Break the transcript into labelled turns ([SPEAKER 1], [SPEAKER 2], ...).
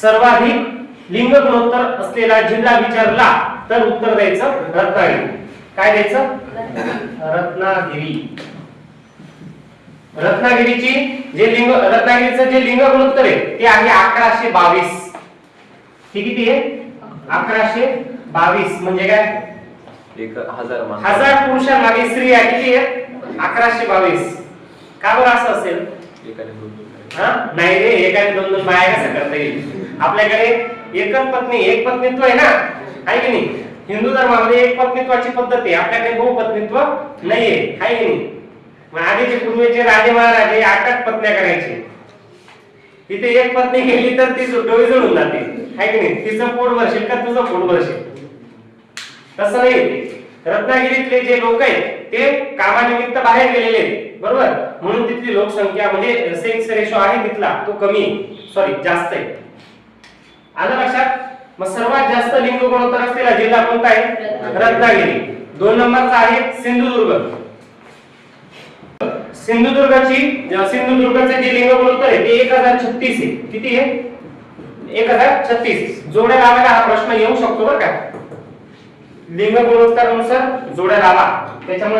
[SPEAKER 1] सर्वाधिक लिंग गुणोत्तर असलेला जिल्हा विचारला तर उत्तर द्यायचं रत्नागिरी. काय द्यायचं? रत्नागिरी. रत्नागिरीची जे लिंग रत्नागिरीचं जे लिंग गुणोत्तर आहे ते आहे अकराशे बावीस. हे किती आहे? अकराशे बावीस. म्हणजे काय?
[SPEAKER 2] एक हजार
[SPEAKER 1] पुरुषांमागे स्त्रिया किती आहेत अकराशे बावीस. का बरं असं असेल?
[SPEAKER 2] एकाने दोन दोन. काय.
[SPEAKER 1] हा? नाही रे एकाने दोन दोन बाया कसं करता येईल? आपल्याकडे एकच पत्नी एक पत्नीत्व आहे ना? आहे की नाही? हिंदू धर्मामध्ये एक पत्नीत्वाची पद्धत आहे. आपल्याकडे बहुपत्नीत्व नाहीये. आहे की नाही? मग आधीचे पूर्वीचे राजे महाराजे आठ पत्न्या करायचे. तिथे एक पत्नी गेली तर ती डोळी जळून जाते. आहे की नाही? तिचं पोट भरशील का तुझं पोट भरशील? तसं नाही. रत्नागिरीतले जे लोक आहेत ते कामानिमित्त बाहेर गेलेले आहेत. बरोबर? म्हणून तिथली लोकसंख्या म्हणजे सेक्स रेशो आहे तिथला. तो कमी सॉरी जास्त आहे. आलं लक्षात? मग सर्वात जास्त लिंग गुणोत्तर असलेला जिल्हा कोणता आहे? रत्नागिरी. दोन नंबरचा आहे सिंधुदुर्ग. सिंधुदुर्गाची सिंधुदुर्गाचे जे लिंग गुणोत्तर आहे ते एक हजार छत्तीस आहे. किती आहे? एक हजार छत्तीस जोड्या लावायला हा प्रश्न येऊ शकतो बरं का? लिंग गुणोत्तरानुसार जोड्या लावा त्याच्यामुळे